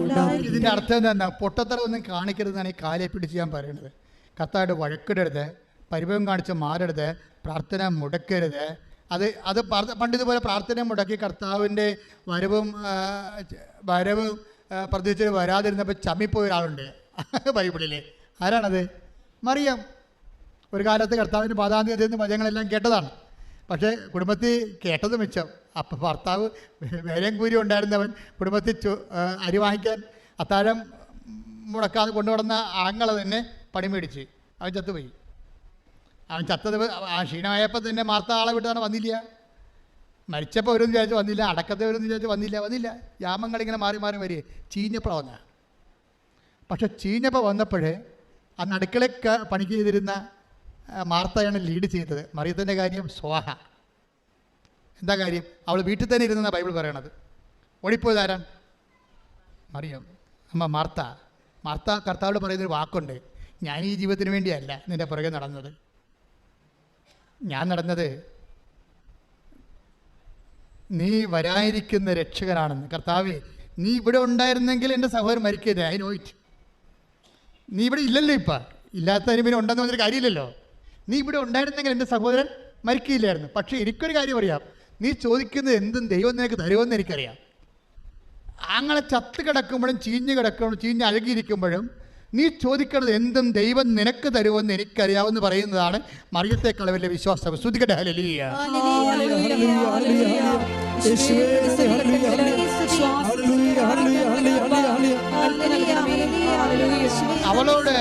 ഉണ്ടായിരിക്കട്ടെ. ഇതിന്റെ അർത്ഥം എന്താ? പൊട്ടത്തറ ഒന്നും കാണിക്കരുതെന്നാണ് ഈ കാലെ പിടിച്ച് ഞാൻ പറയുന്നത് കത്തായിട്ട് വഴക്കിടരുത് പരിഭവം കാണിച്ച് മാറരുത് പ്രാർത്ഥന മുടക്കരുത്. അത് അത് പണ്ടിതുപോലെ പ്രാർത്ഥന മുടക്കി കർത്താവിന്റെ വരവും വരവും പ്രതിച്ചു പ്രതീക്ഷിച്ച് വരാതിരുന്നപ്പോൾ ചമ്മിപ്പോയ ഒരാളുണ്ട്. ബൈബിളിൽ ആരാണത്? മറിയാം. ഒരു കാലത്ത് കർത്താവിന്റെ പാതാന്തി നിന്ന് വചനങ്ങളെല്ലാം കേട്ടതാണ്. പക്ഷേ കുടുംബത്തിൽ കേട്ടത് മിച്ചം. അപ്പം ഭർത്താവ് വേലയും കൂരി ഉണ്ടായിരുന്നവൻ കുടുംബത്തിൽ ആ, അരി വാങ്ങിക്കാൻ അത്താഴം മുടക്കാതെ കൊണ്ടുവന്ന ആങ്ങളെ തന്നെ പണി മേടിച്ച്. അവൻ ചത്തുപോയി. അവൻ ചത്തത് ആ ക്ഷീണമായപ്പോൾ തന്നെ മാർത്ത ആളെ വിട്ടാണ് വന്നില്ല. മരിച്ചപ്പോൾ ഒരു വിചാരിച്ച് വന്നില്ല. അടക്കത്തെ ഒരു വിചാരിച്ച് വന്നില്ല. വന്നില്ല. യാമങ്ങളിങ്ങനെ മാറി മാറി വരിക ചീഞ്ഞപ്പോൾ വന്ന പക്ഷെ ചീഞ്ഞപ്പോൾ വന്നപ്പോഴേ അന്ന് നടുക്കളെ പണിക്ക് ചെയ്തിരുന്ന ആ, മാർത്തയാണ് ലീഡ് ചെയ്തത്. മറിയത്തിന്റെ കാര്യം സ്വാഹ. എന്താ കാര്യം? അവൾ വീട്ടിൽ തന്നെ ഇരുന്ന ബൈബിൾ പറയണത്. ഓടിപ്പോയത് ആരാണ് മറിയം. അമ്മ മാർത്ത. മാർത്ത കർത്താവോട് പറയുന്നൊരു വാക്കുണ്ട്. ഞാൻ ഈ ജീവിതത്തിന് വേണ്ടിയല്ല നിന്റെ പുറകെ നടന്നത്. ഞാൻ നടന്നത് നീ വരാനിരിക്കുന്ന രക്ഷകനാണെന്ന്. കർത്താവ് നീ ഇവിടെ ഉണ്ടായിരുന്നെങ്കിൽ എന്റെ സഹോദരൻ മരിക്കരുത് ഐ നോ ഇറ്റ് നീ ഇവിടെ ഇല്ലല്ലോ ഇപ്പം. ഇല്ലാത്തതിന് പിന്നെ ഉണ്ടെന്ന് പറഞ്ഞൊരു കാര്യമില്ലല്ലോ. നീ ഇവിടെ ഉണ്ടായിരുന്നെങ്കിൽ എന്റെ സഹോദരൻ മരിക്കില്ലായിരുന്നു. പക്ഷേ എനിക്കൊരു കാര്യം അറിയാം. നീ ചോദിക്കുന്നത് എന്തും ദൈവം നിനക്ക് തരുമെന്ന് എനിക്കറിയാം. അങ്ങനെ ചത്ത് കിടക്കുമ്പോഴും ചീഞ്ഞ് കിടക്കുമ്പോഴും ചീഞ്ഞ് അഴകിയിരിക്കുമ്പോഴും നീ ചോദിക്കുന്നത് എന്തും ദൈവം നിനക്ക് തരുമെന്ന് എനിക്കറിയാമെന്ന് പറയുന്നതാണ് മറിയത്തെ വലിയ വിശ്വാസം. Hallelujah, hallelujah. അവളോട്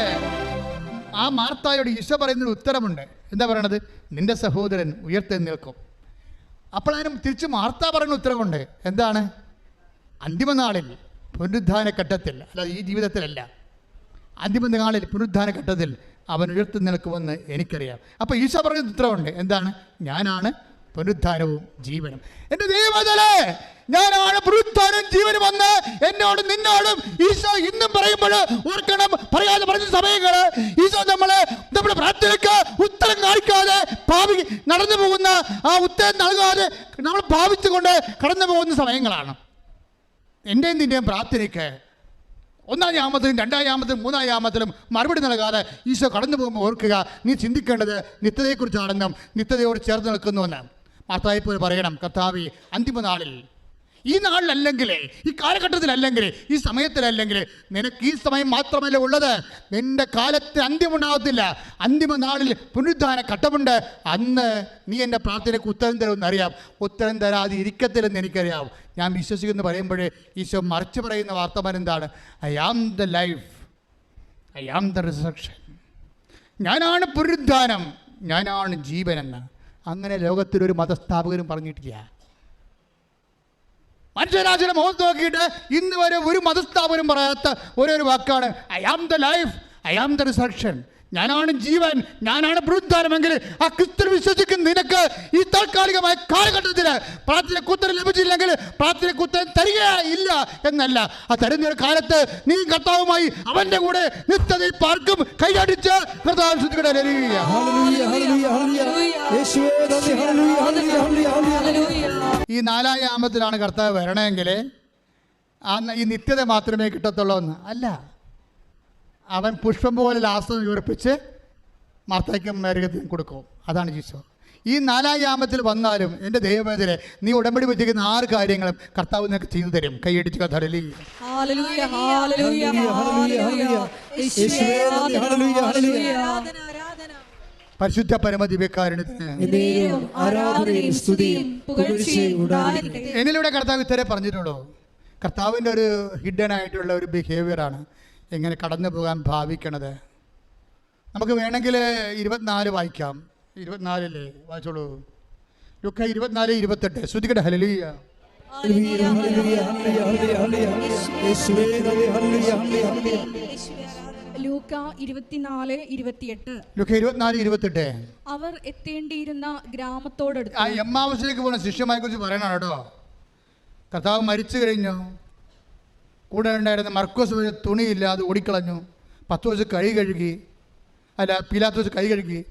ആ മാർത്തായോട് ഈശോ പറയുന്നൊരു ഉത്തരമുണ്ട്. എന്താ പറയണത്? നിന്റെ സഹോദരൻ ഉയർത്തെ നിൽക്കും. അപ്പോഴതിനും തിരിച്ച് മാർത്ത പറയുന്ന ഉത്തരമുണ്ട്. എന്താണ്? അന്തിമനാളിൽ പുനരുദ്ധാന ഘട്ടത്തിൽ അല്ലാതെ ഈ ജീവിതത്തിലല്ല. അന്തിമനാളിൽ പുനരുദ്ധാന ഘട്ടത്തിൽ അവൻ ഉയർത്തി നിൽക്കുമെന്ന് എനിക്കറിയാം. അപ്പോൾ ഈശോ പറയുന്ന ഉത്തരവുണ്ട് എന്താണ്? ഞാനാണ് പുനരുദ്ധാനവും ജീവനും. എന്റെ ദൈവതലേ ഞാനാണ് പുനരുദ്ധാനവും ജീവനും വന്ന് എന്നോടും നിന്നോടും ഈശോ ഇന്നും പറയുമ്പോൾ ഓർക്കണം പറയാതെ പറഞ്ഞ സമയങ്ങൾ ഈശോ നമ്മളെ നമ്മുടെ പ്രാർത്ഥനയ്ക്ക് ഉത്തരം കാണിക്കാതെ ഭാവി നടന്നു പോകുന്ന ആ ഉത്തരം നൽകാതെ നമ്മൾ ഭാവിച്ചുകൊണ്ട് കടന്നു പോകുന്ന സമയങ്ങളാണ്. എന്റെയും നിന്റെയും പ്രാർത്ഥനയ്ക്ക് ഒന്നാം യാമത്തിലും രണ്ടാം യാമത്തിലും മൂന്നാം യാമത്തിലും മറുപടി നൽകാതെ ഈശോ കടന്നു പോകുമ്പോൾ ഓർക്കുക നീ ചിന്തിക്കേണ്ടത് നിത്യതയെക്കുറിച്ചാണെന്നും നിത്യതയോട് ചേർന്ന് നിൽക്കുന്നുവെന്ന് മാർത്തായിപ്പോൾ പറയണം കർത്താവി അന്തിമ നാളിൽ ഈ നാളിലല്ലെങ്കിൽ ഈ കാലഘട്ടത്തിലല്ലെങ്കിൽ ഈ സമയത്തിലല്ലെങ്കിൽ നിനക്ക് ഈ സമയം മാത്രമല്ല ഉള്ളത്? നിന്റെ കാലത്തിന് അന്ത്യമുണ്ടാകത്തില്ല അന്തിമ നാളിൽ പുനരുദ്ധാന ഘട്ടമുണ്ട്. അന്ന് നീ എന്റെ പ്രാർത്ഥനയ്ക്ക് ഉത്തരം തരുമെന്ന് അറിയാം. ഉത്തരം തരാതെ ഇരിക്കത്തില്ലെന്ന് എനിക്കറിയാം. ഞാൻ വിശ്വസിക്കുന്നു പറയുമ്പോഴേ ഈശോ മറിച്ച് പറയുന്ന വാർത്തമാൻ എന്താണ് I am the life I am the resurrection ഞാനാണ് പുനരുദ്ധാനം. ഞാനാണ് ജീവനെന്ന് അങ്ങനെ ലോകത്തിലൊരു മതസ്ഥാപകരും പറഞ്ഞിട്ടില്ല. മനുഷ്യരാശിയുടെ മുഖത്ത് നോക്കിയിട്ട് ഇന്ന് വരെ ഒരു മതസ്ഥാപനം പറയാത്ത ഒരേ ഒരു വാക്കാണ് I am the life I am the resurrection ഞാനാണ് ജീവൻ ഞാനാണ് പുനരുദ്ധാനമെങ്കിൽ ആ ക്രിസ്തു വിശ്വസിക്കുന്ന നിനക്ക് ഈ താൽക്കാലികമായ കാലഘട്ടത്തിൽ പ്രാർത്ഥന കുത്തരം ലഭിച്ചില്ലെങ്കിൽ പ്രാർത്ഥന കുത്തരം തരിക ഇല്ല എന്നല്ല ആ തരുന്ന ഒരു കാലത്ത് നീ കർത്താവുമായി അവന്റെ കൂടെ നിത്യതയിൽ പാർക്കും കൈയടിച്ച് കർത്താവ് ഹല്ലേലൂയ. Hallelujah, hallelujah, hallelujah. യേശുവേ, നന്ദി, ഹല്ലേലൂയ, ഹല്ലേലൂയ, ഹല്ലേലൂയ, ഹല്ലേലൂയ. ഈ നാലാം യാമത്തിലാണ് കർത്താവ് വരണമെങ്കിൽ ആ ഈ നിത്യത മാത്രമേ കിട്ടത്തുള്ളൂ എന്ന് അല്ല അവൻ പുഷ്പം പോലെ ലാസം വിവർപ്പിച്ച് മർത്തയ്ക്കും മേരകത്തിനും കൊടുക്കും. അതാണ് ജീസോ ഈ നാലാം യാമത്തിൽ വന്നാലും എന്റെ ദൈവവേദനെ നീ ഉടമ്പടി വെച്ചിരിക്കുന്ന ആറ് കാര്യങ്ങളും കർത്താവ് നിനക്ക് ചെയ്തു തരും. കൈയടിച്ച് ആരാധന പരിശുദ്ധ പരമദിവ്യക്കാരുണ്യത്തിന് എന്നിലൂടെ കർത്താവ് ഇത്തരെ പറഞ്ഞിട്ടുള്ളൂ. കർത്താവിന്റെ ഒരു ഹിഡൻ ആയിട്ടുള്ള ഒരു ബിഹേവിയറാണ് എങ്ങനെ കടന്നു പോകാൻ ഭാവിക്കണത്? നമുക്ക് വേണമെങ്കിൽ ഇരുപത്തിനാല് വായിക്കാം. ഇരുപത്തിനാലില്ലേ വായിച്ചോളൂ. ലുക്ക ഇരുപത്തിനാല് ഇരുപത്തെട്ട്. ശ്രുതികട്ടെ ഹലലിയ. ലൂക്ക ഇരുപത്തിനാല് ഇരുപത്തിയെട്ട്. ലുക്ക ഇരുപത്തിനാല് ഇരുപത്തെട്ട്. അവർ എത്തേണ്ടിയിരുന്ന ഗ്രാമത്തോടടുത്ത് ആ എമ്മാവസിലേക്ക് പോകുന്ന ശിഷ്യമായെ കുറിച്ച് പറയണം കേട്ടോ? കർത്താവ് മരിച്ചു കഴിഞ്ഞു. കൂടെ ഉണ്ടായിരുന്ന മർക്കോസ് വരെ തുണിയില്ലാതെ ഓടിക്കളഞ്ഞു. പത്ത് ദിവസം കൈ കഴുകി അല്ല പീലാത്ത ദിവസം കൈ കഴുകി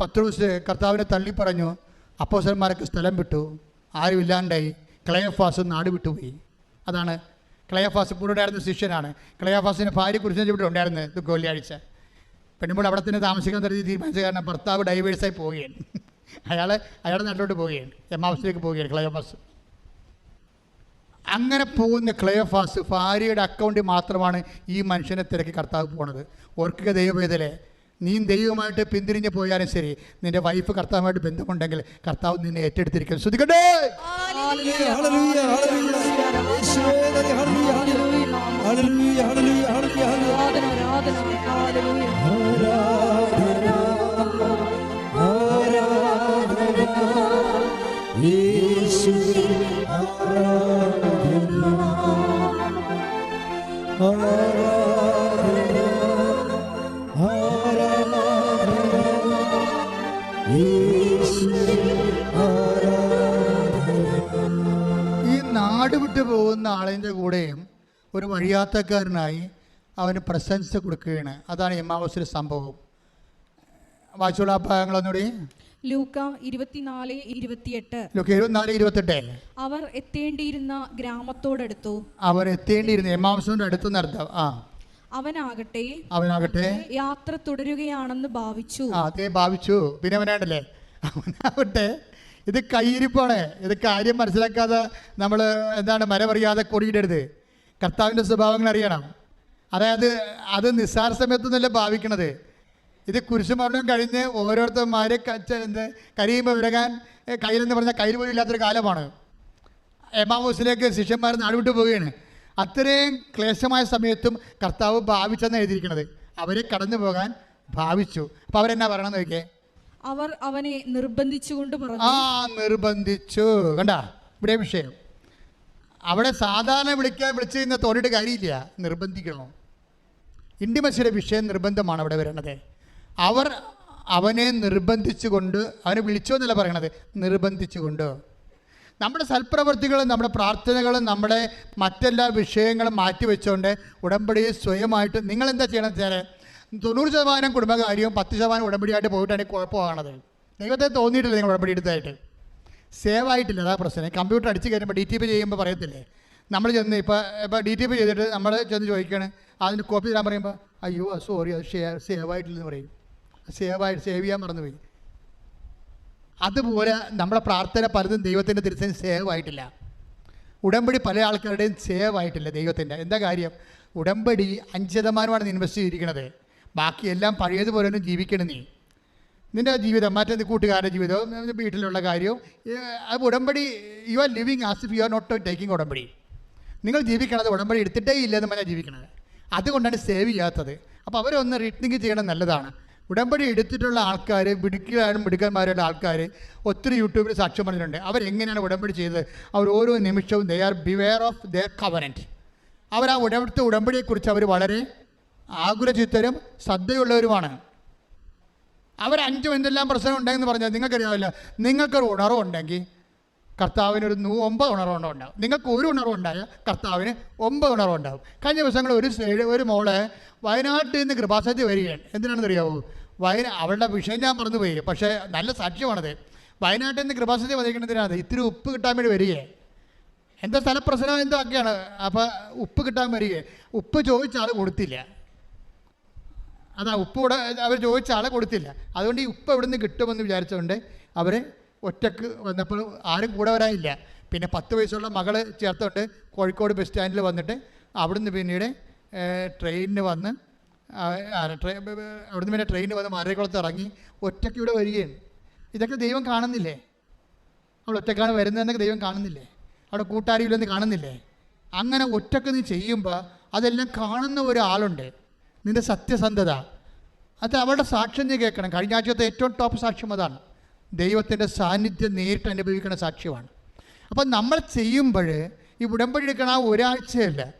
പത്ത് ദിവസം കർത്താവിനെ തള്ളിപ്പറഞ്ഞു അപ്പോസന്മാരൊക്കെ സ്ഥലം വിട്ടു. ആരുമില്ലാണ്ടായി ക്ലയഫാസ് നാട് വിട്ടുപോയി. അതാണ് ക്ലയഫാസ് കൂടെ ഉണ്ടായിരുന്ന ശിഷ്യനാണ്. ക്ലയഫാസിന്റെ ഭാര്യ കുറിച്ച് ഇവിടെ ഉണ്ടായിരുന്നു ഇത് വെള്ളിയാഴ്ച പെണ്ണുമ്പോൾ അവിടെ തന്നെ താമസിക്കാൻ തരുതി തീരുമാനിച്ച കാരണം ഭർത്താവ് ഡൈവേഴ്സായി പോവുകയാണ്. അയാൾ അയാളുടെ നാട്ടിലോട്ട് പോവുകയാണ്. എമാവസിലേക്ക് പോവുകയാണ് ക്ലയോഫാസ്. അങ്ങനെ പോകുന്ന ക്ലയോഫാസ് ഭാര്യയുടെ അക്കൗണ്ടിൽ മാത്രമാണ് ഈ മനുഷ്യനെ തിരക്കി കർത്താവ് പോണത്. ഓർക്കുക ദൈവവേദലെ നീ ദൈവമായിട്ട് പിന്തിരിഞ്ഞ് പോയാലും ശരി നിന്റെ വൈഫ് കർത്താവുമായിട്ട് ബന്ധമുണ്ടെങ്കിൽ കർത്താവ് നിന്നെ ഏറ്റെടുത്തിരിക്കും. ശ്രദ്ധിക്കട്ടെ? ഹല്ലേലൂയ. ഈ നാട് വിട്ടു പോകുന്ന ആളിന്റെ കൂടെയും ഒരു വഴിയാത്തക്കാരനായി അവന് പ്രശംസ കൊടുക്കുകയാണ്. അതാണ് എമ്മാവസിലെ സംഭവം. വായിച്ചുള്ള ഭാഗങ്ങളൊന്നുകൂടി. ലൂക്ക ഇരുപത്തിനാല് ഇരുപത്തിയെട്ട്. ഇരുപത്തിനാല് ഇരുപത്തെട്ട് അവർ എത്തേണ്ടിയിരുന്ന ഗ്രാമത്തോടടുത്തു. അവർ എത്തേണ്ടിയിരുന്ന അടുത്ത് അടുത്തെന്ന് അർത്ഥം ആ. അവനാകട്ടെ അവനാകട്ടെ. യാത്ര തുടരുകയാണെന്ന് ഭാവിച്ചു. അതേ ഭാവിച്ചു. പിന്നെ അവനാണ്ടല്ലേ? അവനാവട്ടെ. ഇത് കയ്യിരിപ്പാണ്. ഇത് കാര്യം മനസ്സിലാക്കാതെ നമ്മൾ എന്താണ് മരമറിയാതെ കൊടിയിടരുത്. കർത്താവിന്റെ സ്വഭാവങ്ങൾ അറിയണം. അതായത് അത് നിസ്സാര സമയത്തൊന്നുമല്ല ഭാവിക്കണത്. ഇത് കുരിശുമരണം കഴിഞ്ഞ് ഓരോരുത്തന്മാരെ കച്ച എന്ത് കരിയുമ്പോൾ വിരകാൻ ഏ, കയ്യിലെന്ന് പറഞ്ഞാൽ കയ്യിൽ പോലും ഇല്ലാത്തൊരു കാലമാണ്. എമാവൂസിലേക്ക് ശിഷ്യന്മാർ നാടുവിട്ട് പോവുകയാണ്. അത്രയും ക്ലേശമായ സമയത്തും കർത്താവ് ഭാവിച്ചെന്ന് എഴുതിയിരിക്കുന്നത്. അവരെ കടന്നു പോകാൻ ഭാവിച്ചു. അപ്പോൾ അവരെന്നാ പറയണം നോക്കിയേ? അവർ അവനെ നിർബന്ധിച്ചുകൊണ്ട് പറഞ്ഞു. ആ നിർബന്ധിച്ചു. കണ്ട? ഇവിടെ വിഷയം. അവിടെ സാധാരണ വിളിക്കാൻ വിളിച്ചു കഴിഞ്ഞാൽ തോന്നിയിട്ട് കാര്യമില്ല. നിർബന്ധിക്കണോ. ഇൻഡിമസിയുടെ വിഷയം നിർബന്ധമാണ് അവിടെ വരുന്നത് അവർ അവനെ നിർബന്ധിച്ചുകൊണ്ട് അവനെ വിളിച്ചോ എന്നല്ല പറയണത് നിർബന്ധിച്ചുകൊണ്ട്. നമ്മുടെ സൽപ്രവർത്തികളും നമ്മുടെ പ്രാർത്ഥനകളും നമ്മുടെ മറ്റെല്ലാ വിഷയങ്ങളും മാറ്റി വെച്ചുകൊണ്ട് ഉടമ്പടി സ്വയമായിട്ട് നിങ്ങൾ എന്താ ചെയ്യണമെന്ന് വെച്ചാൽ തൊണ്ണൂറ് ശതമാനം കുടുംബകാര്യവും പത്ത് ശതമാനം ഉടമ്പടിയായിട്ട് പോയിട്ടാണ് കുഴപ്പമാണത് ദൈവത്തെ തോന്നിയിട്ടില്ല നിങ്ങൾ ഉടമ്പടി എടുത്തായിട്ട്? സേവ് ആയിട്ടില്ല അതാ പ്രശ്നം. കമ്പ്യൂട്ടർ അടിച്ച് കഴിയുമ്പോൾ ഡി ടി പി ചെയ്യുമ്പോൾ പറയത്തില്ലേ? നമ്മൾ ചെന്ന് ഇപ്പോൾ ഇപ്പോൾ ഡി ടി പി ചെയ്തിട്ട് നമ്മൾ ചെന്ന് ചോദിക്കുകയാണ് അതിന് കോപ്പി തരാൻ പറയുമ്പോൾ അയ്യോ സോറി അത് ഷെയർ സേവ് ആയിട്ടില്ലെന്ന് പറയും. സേവ് ആയിട്ട് സേവ് ചെയ്യാൻ മറന്നുപോയി. അതുപോലെ നമ്മുടെ പ്രാർത്ഥന പലതും ദൈവത്തിന്റെ തിരുസേന സേവ് ആയിട്ടില്ല. ഉടമ്പടി പല ആൾക്കാരുടെയും സേവ് ആയിട്ടില്ല ദൈവത്തിന്റെ. എന്താ കാര്യം? ഉടമ്പടി അഞ്ച് ശതമാനമാണ് നീ ഇൻവെസ്റ്റ് ചെയ്തിരിക്കുന്നത് ബാക്കിയെല്ലാം പഴയതുപോലെ തന്നെ ജീവിക്കണം നീ. നിന്റെ ജീവിതം മറ്റേ കൂട്ടുകാരുടെ ജീവിതവും വീട്ടിലുള്ള കാര്യവും അത് ഉടമ്പടി you are living as if you are not taking ഉടമ്പടി. നിങ്ങൾ ജീവിക്കണത് ഉടമ്പടി എടുത്തിട്ടേ ഇല്ലെന്ന് പറഞ്ഞാൽ ജീവിക്കണത്. അതുകൊണ്ടാണ് സേവ് ചെയ്യാത്തത്. അപ്പോൾ അവരൊന്ന് റീത്തിങ്ക് ചെയ്യണം നല്ലതാണ്. ഉടമ്പടി എടുത്തിട്ടുള്ള ആൾക്കാർ മിടുക്കിയാരും മിടുക്കന്മാരുള്ള ആൾക്കാർ ഒത്തിരി യൂട്യൂബിൽ സാക്ഷ്യം പറഞ്ഞിട്ടുണ്ട്. അവരെങ്ങനെയാണ് ഉടമ്പടി ചെയ്തത്? അവർ ഓരോ നിമിഷവും they are beware of their covenant അവർ ആ ഉടമ്പടുത്ത ഉടമ്പടിയെക്കുറിച്ച് അവർ വളരെ ആകുലചിത്തരും ശ്രദ്ധയുള്ളവരുമാണ്. അവർ അഞ്ചും എന്തെല്ലാം പ്രശ്നം ഉണ്ടെന്ന് പറഞ്ഞാൽ നിങ്ങൾക്കറിയാവില്ല നിങ്ങൾക്കൊരു ഉണർവുണ്ടെങ്കിൽ കർത്താവിന് ഒരു നൂ ഒമ്പത് ഉണർവുണ്ടാവും. നിങ്ങൾക്ക് ഒരു ഉണർവുണ്ടായാൽ കർത്താവിന് ഒമ്പത് ഉണർവുണ്ടാവും. കഴിഞ്ഞ ദിവസങ്ങൾ ഒരു ഒരു മോൾ വയനാട്ടിൽ നിന്ന് കൃപാസത്തി വരികയാണ്. എന്തിനാണെന്ന് അറിയാവൂ വയന അവളുടെ വിഷയം ഞാൻ മറന്നുപോയി. പക്ഷേ നല്ല സാക്ഷ്യമാണത്. വയനാട്ടിൽ നിന്ന് കൃപാസത്തി വന്നിരിക്കുന്നതിനാണ് ഇത്തിരി ഉപ്പ് കിട്ടാൻ വേണ്ടി വരികയെ എന്താ സ്ഥലപ്രശ്നം? എന്തോ ഒക്കെയാണ്. അപ്പോൾ ഉപ്പ് കിട്ടാൻ വരികയെ ഉപ്പ് ചോദിച്ച ആൾ കൊടുത്തില്ല. അതാ ഉപ്പ് കൂടെ അവർ ചോദിച്ച ആളെ കൊടുത്തില്ല. അതുകൊണ്ട് ഈ ഉപ്പ് എവിടെ നിന്ന് കിട്ടുമെന്ന് വിചാരിച്ചുകൊണ്ട് അവർ ഒറ്റയ്ക്ക് വന്നപ്പോൾ ആരും കൂടെ വരാനില്ല. പിന്നെ പത്ത് വയസ്സുള്ള മകൾ ചേർത്തോട്ട് കോഴിക്കോട് ബസ് സ്റ്റാൻഡിൽ വന്നിട്ട് അവിടുന്ന് പിന്നീട് ട്രെയിനിന് വന്ന് ട്രെയിൻ അവിടുന്ന് പിന്നെ ട്രെയിനിന് വന്ന് മാരേക്കുളത്ത് ഇറങ്ങി ഒറ്റയ്ക്ക് ഇവിടെ വരികയാണ്. ഇതൊക്കെ ദൈവം കാണുന്നില്ലേ? അവൾ ഒറ്റക്കാണ് വരുന്നതെന്നൊക്കെ ദൈവം കാണുന്നില്ലേ? അവിടെ കൂട്ടാരിയില്ലെന്ന് കാണുന്നില്ലേ? അങ്ങനെ ഒറ്റയ്ക്ക് നീ ചെയ്യുമ്പോൾ അതെല്ലാം കാണുന്ന ഒരാളുണ്ട്. നിന്റെ സത്യസന്ധത. അത് അവളുടെ സാക്ഷ്യം നീ കേൾക്കണം. കഴിഞ്ഞ ആഴ്ചത്തെ ഏറ്റവും ടോപ്പ് സാക്ഷ്യം അതാണ്. ദൈവത്തിന്റെ സാന്നിധ്യം നേരിട്ട് അനുഭവിക്കുന്ന സാക്ഷ്യമാണ്. അപ്പം നമ്മൾ ചെയ്യുമ്പോൾ ഈ ഉടമ്പടി എടുക്കണ ആ ഒരാഴ്ചയല്ല.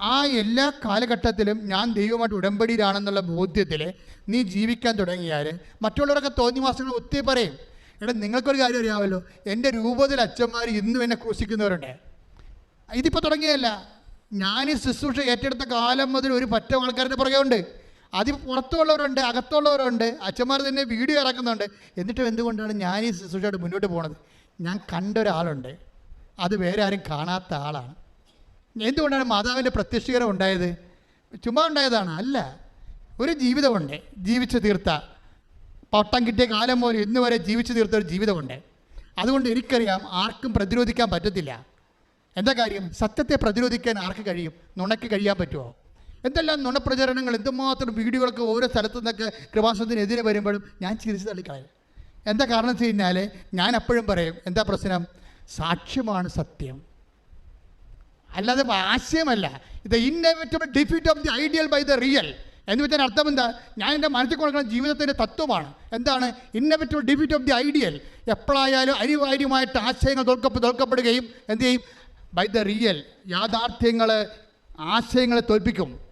ആ എല്ലാ കാലഘട്ടത്തിലും ഞാൻ ദൈവമായിട്ട് ഉടമ്പടിയിലാണെന്നുള്ള ബോധ്യത്തിൽ നീ ജീവിക്കാൻ തുടങ്ങിയാൽ മറ്റുള്ളവരൊക്കെ തോന്നി മാസങ്ങൾ ഒത്തിരി പറയും എടാ നിങ്ങൾക്കൊരു കാര്യം അറിയാമല്ലോ എന്റെ രൂപത്തിൽ അച്ഛന്മാർ ഇന്നും എന്നെ ക്രൂശിക്കുന്നവരുണ്ട്. ഇതിപ്പോൾ തുടങ്ങിയല്ല ഞാൻ ഈ ശുശ്രൂഷ ഏറ്റെടുത്ത കാലം മുതൽ ഒരു പറ്റം ആൾക്കാരുടെ പുറകെ ഉണ്ട് അതിൽ പുറത്തുള്ളവരുണ്ട് അകത്തുള്ളവരുണ്ട്. അച്ഛന്മാർ തന്നെ വീഡിയോ ഇറക്കുന്നുണ്ട്. എന്നിട്ടും എന്തുകൊണ്ടാണ് ഞാൻ ഈ ശുശ്രൂഷയായിട്ട് മുന്നോട്ട് പോകുന്നത് ഞാൻ കണ്ട ഒരാളുണ്ട് അത് വേറെ ആരും കാണാത്ത ആളാണ്. എന്തുകൊണ്ടാണ് മാതാവിന്റെ പ്രത്യക്ഷീകരം ഉണ്ടായത്? ചുമ്മാ ഉണ്ടായതാണ് അല്ല. ഒരു ജീവിതമുണ്ട് ജീവിച്ചു തീർത്ത. പട്ടം കിട്ടിയ കാലം പോലെ ഇന്ന് വരെ ജീവിച്ചു തീർത്ത ഒരു ജീവിതമുണ്ട്. അതുകൊണ്ട് എനിക്കറിയാം ആർക്കും പ്രതിരോധിക്കാൻ പറ്റത്തില്ല. എന്താ കാര്യം? സത്യത്തെ പ്രതിരോധിക്കാൻ ആർക്ക് കഴിയും? നുണയ്ക്ക് കഴിയാൻ പറ്റുമോ? എന്തെല്ലാം നുണപ്രചരണങ്ങൾ എന്തുമാത്രം വീഡിയോകളൊക്കെ ഓരോ സ്ഥലത്തു നിന്നൊക്കെ കൃപാസനത്തിനെതിരെ വരുമ്പോഴും ഞാൻ ചിരിച്ചു തള്ളിക്കളയും എന്താ കാരണം വെച്ച് കഴിഞ്ഞാൽ ഞാൻ അപ്പോഴും പറയും എന്താ പ്രശ്നം? സാക്ഷ്യമാണ് സത്യം. അല്ലാതെ ആശയമല്ല. ഇത് inevitable defeat of the ideal by the real എന്ന് വെച്ചാൽ അർത്ഥം എന്താ? ഞാൻ എന്റെ മനസ്സിൽ കൊടുക്കുന്ന ജീവിതത്തിന്റെ തത്വമാണ്. എന്താണ്? Inevitable defeat of the ideal എപ്പോഴായാലും അരിവാര്യമായിട്ട് ആശയങ്ങൾ തോൽക്കപ്പ് തോൽക്കപ്പെടുകയും എന്ത് ചെയ്യും? ബൈ ദ റിയൽ യാഥാർത്ഥ്യങ്ങൾ ആശയങ്ങളെ തോൽപ്പിക്കും.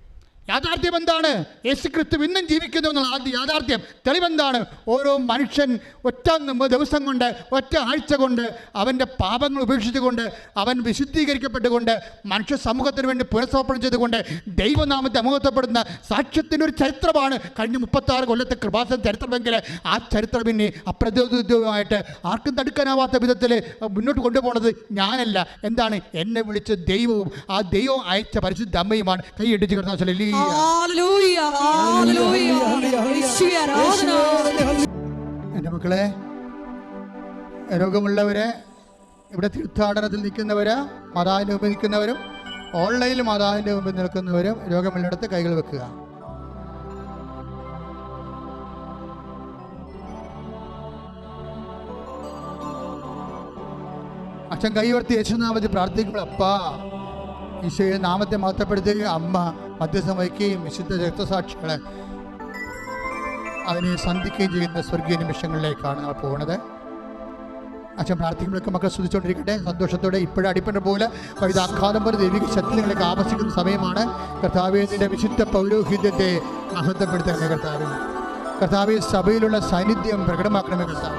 യാഥാർത്ഥ്യം എന്താണ്? യേശു ക്രിസ്തു ഇന്നും ജീവിക്കുന്നു എന്നുള്ള ആദ്യ യാഥാർത്ഥ്യം. തെളിവെന്താണ്? ഓരോ മനുഷ്യൻ ഒറ്റ ദിവസം കൊണ്ട് ഒറ്റ ആഴ്ച കൊണ്ട് അവന്റെ പാപങ്ങൾ ഉപേക്ഷിച്ചുകൊണ്ട് അവൻ വിശുദ്ധീകരിക്കപ്പെട്ടുകൊണ്ട് മനുഷ്യ സമൂഹത്തിന് വേണ്ടി പുനഃസമർപ്പണം ചെയ്തുകൊണ്ട് ദൈവനാമത്തെ അമുഖത്തപ്പെടുന്ന സാക്ഷ്യത്തിന്റെ ഒരു ചരിത്രമാണ് കഴിഞ്ഞ മുപ്പത്താറ് കൊല്ലത്തെ കൃപാസന ചരിത്രമെങ്കിൽ ആ ചരിത്രം പിന്നെ അപ്രതിരോധമായിട്ട് ആർക്കും തടുക്കാനാവാത്ത വിധത്തിൽ മുന്നോട്ട് കൊണ്ടുപോകുന്നത് ഞാനല്ല. എന്താണ്? എന്നെ വിളിച്ച ദൈവവും ആ ദൈവം അയച്ച പരിശുദ്ധ അമ്മയുമാണ്. കൈയിടിച്ച് കിടന്ന എന്റെ മക്കളെ രോഗമുള്ളവരെ ഇവിടെ തീർത്ഥാടനത്തിൽ നിൽക്കുന്നവര് മാതാവിന്റെ മുമ്പിൽ നിൽക്കുന്നവരും ഓൺലൈനിൽ മാതാവിന്റെ മുമ്പിൽ നിൽക്കുന്നവരും രോഗമുള്ളിടത്ത് കൈകൾ വെക്കുക. അച്ഛൻ കൈവർത്തി യേശുനാമത്തിൽ പ്രാർത്ഥിക്കുമ്പോൾ അപ്പാ ഈശോയുടെ നാമത്തെ മാറ്റപ്പെടുത്തുകയും അമ്മ മധ്യസ്ഥം വഹിക്കുകയും വിശുദ്ധ രക്തസാക്ഷികളെ അതിനെ സന്ധിക്കുകയും ചെയ്യുന്ന സ്വർഗീയ നിമിഷങ്ങളിലേക്കാണ് നമ്മൾ പോകുന്നത് അച്ഛൻ പ്രാർത്ഥിക്കുമ്പോഴൊക്കെ മക്കൾ ശ്രദ്ധിച്ചുകൊണ്ടിരിക്കട്ടെ സന്തോഷത്തോടെ ഇപ്പോഴും അടിപ്പണ്ട പോലെ വൈതാഘാതം പോലെ ദൈവിക ശക്തി നിങ്ങൾക്ക് ആവശ്യിക്കുന്ന സമയമാണ്. കർത്താവിന്റെ വിശുദ്ധ പൗരോഹിത്യത്തെ മഹത്വപ്പെടുത്തണമേ കർത്താവ്. കർത്താവ് സഭയിലുള്ള സാന്നിധ്യം പ്രകടമാക്കണമേ കർത്താവ്.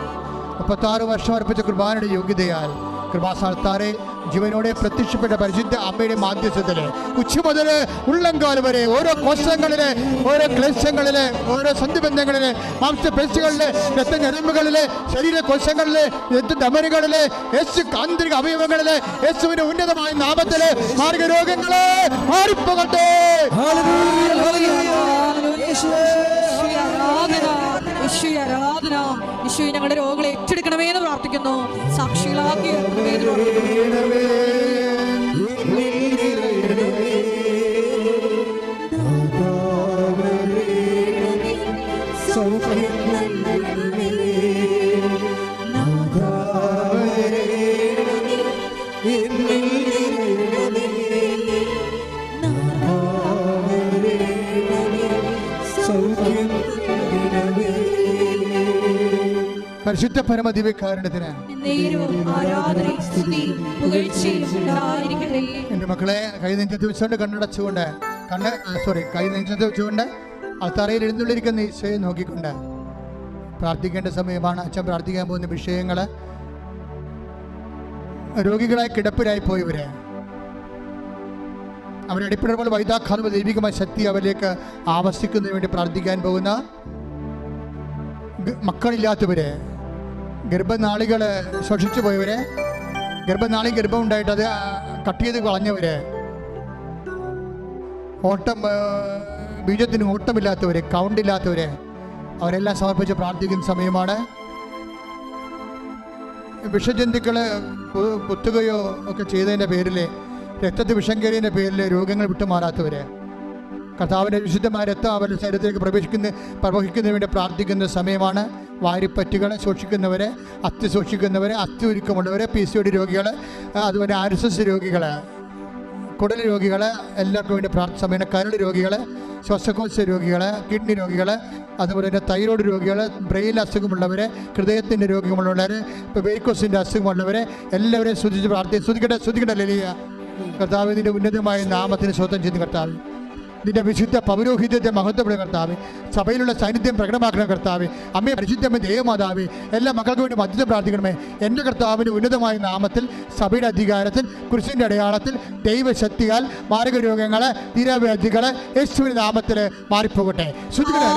മുപ്പത്താറ് വർഷം അർപ്പിച്ച കുർബാനയുടെ യോഗ്യതയാൽ കൃപാസ്ഥാനത്താറെ ജീവനോടെ പ്രത്യക്ഷപ്പെട്ട പരിശുദ്ധ അമ്മയുടെ മാധ്യസ്ഥത്തിൽ. ഉച്ച മുതൽ ഉള്ളംകാൽ വരെ ഓരോ കോശങ്ങളിൽ ഓരോ ക്ലേശങ്ങളിൽ ഓരോ സന്ധിബന്ധങ്ങളിൽ മാംസപേശികളിൽ രക്തഞരമ്പുകളിൽ ശരീര കോശങ്ങളിൽ രക്തധമനികളിൽ യേശു ആന്തരിക അവയവങ്ങളിൽ യേശുവിന്റെ ഉന്നതമായ നാമത്തിൽ മാർഗരോഗങ്ങളെ മാറിപ്പോകട്ടെ. ഹല്ലേലൂയ ഹല്ലേലൂയ യേശുവേ യേശുവേ, ആരാധന. യേശുവേ, ആരാധന. യേശുവേ, ഞങ്ങളുടെ രോഗങ്ങളെ ഏറ്റെടുക്കണമേ എന്ന് പ്രാർത്ഥിക്കുന്നു. സാക്ഷികളാക്കി തീർക്കണമേ പരിശുദ്ധ പരമ ദിവ്യകാരണത്തിന് എന്റെ മക്കളെ കൈ നെഞ്ചത്ത് വെച്ചുകൊണ്ട് കണ്ണടച്ചുകൊണ്ട് കണ്ണ് സോറി കൈ നെഞ്ചത്ത് വെച്ചുകൊണ്ട് അൾത്താറയിൽ എഴുന്നള്ളിരിക്കുന്ന ഈശോയെ നോക്കിക്കൊണ്ട് പ്രാർത്ഥിക്കേണ്ട സമയമാണ്. അച്ഛൻ പ്രാർത്ഥിക്കാൻ പോകുന്ന വിഷയങ്ങൾ രോഗികളായി കിടപ്പിലായി പോയവരെ. അവരടിപ്പിട പോലെ വൈതാഘാതം ദൈവികമായ ശക്തി അവരിലേക്ക് ആവശ്യിക്കുന്നതിന് വേണ്ടി പ്രാർത്ഥിക്കാൻ പോകുന്ന മക്കളില്ലാത്തവരെ. ഗർഭനാളികൾ ശോഷിച്ചു പോയവരെ ഗർഭനാളി ഗർഭം ഉണ്ടായിട്ട് അത് കട്ട് ചെയ്ത് കളഞ്ഞവര് ഓട്ടം ബീജത്തിന് ഓട്ടമില്ലാത്തവര് കൗണ്ട് ഇല്ലാത്തവര് അവരെല്ലാം സമർപ്പിച്ച് പ്രാർത്ഥിക്കുന്ന സമയമാണ്. വിഷജന്തുക്കൾ കുത്തുകയോ ഒക്കെ ചെയ്തതിന്റെ പേരിൽ രക്തത്തിൽ വിഷം കയറിയതിന്റെ പേരിൽ രോഗങ്ങൾ വിട്ടുമാറാത്തവര് കർത്താവിന്റെ വിശുദ്ധമായ രക്തം അവരുടെ ശരീരത്തിലേക്ക് പ്രവേശിക്കുന്ന പ്രവഹിക്കുന്നതിന് വേണ്ടി പ്രാർത്ഥിക്കുന്ന സമയമാണ്. വാരിപ്പറ്റുകൾ സൂക്ഷിക്കുന്നവരെ അസ്ഥി സൂക്ഷിക്കുന്നവരെ അസ്ഥി ഒരുക്കമുള്ളവരെ പി സി ഡി രോഗികൾ അതുപോലെ ആർ എസ് എസ് രോഗികൾ കുടൽ രോഗികൾ എല്ലാവർക്കും വേണ്ടി പ്രാർത്ഥന സമയം കരട് രോഗികൾ ശ്വാസകോശ രോഗികൾ കിഡ്നി രോഗികൾ അതുപോലെ തന്നെ തൈറോയ്ഡ് രോഗികൾ ബ്രെയിൻ അസുഖമുള്ളവർ ഹൃദയത്തിന്റെ രോഗമുള്ളവർ ഇപ്പോൾ വെയ്ക്കോസിന്റെ അസുഖമുള്ളവർ എല്ലാവരെയും ശ്രദ്ധിച്ച് പ്രാർത്ഥി ശ്രദ്ധിക്കട്ടെ ശ്രദ്ധിക്കട്ടെ ലലിയ. കർത്താവിന്റെ ഉന്നതമായ നാമത്തിന് സ്വന്തം ചെയ്യുന്ന കർത്താവ്. നിന്റെ വിശുദ്ധ പൗരോഹിത്യത്തെ മഹത്വപ്പെടുന്ന കർത്താവ്. സഭയിലുള്ള സാന്നിധ്യം പ്രകടമാക്കുന്ന കർത്താവ്. അമ്മയെ പരിശുദ്ധമ്മ ദേവമാതാവ് എല്ലാ മക്കൾക്കും വേണ്ടി മധ്യത്തെ പ്രാർത്ഥിക്കണമേ. എന്റെ കർത്താവിന്റെ ഉന്നതമായ നാമത്തിൽ സഭയുടെ അധികാരത്തിൽ കുരിശിന്റെ അടയാളത്തിൽ ദൈവശക്തിയാൽ മാരക രോഗങ്ങൾ തീരാവ്യാധികൾ യേശുവിന്റെ നാമത്തിൽ മാറിപ്പോകട്ടെ ശ്രുതികളെ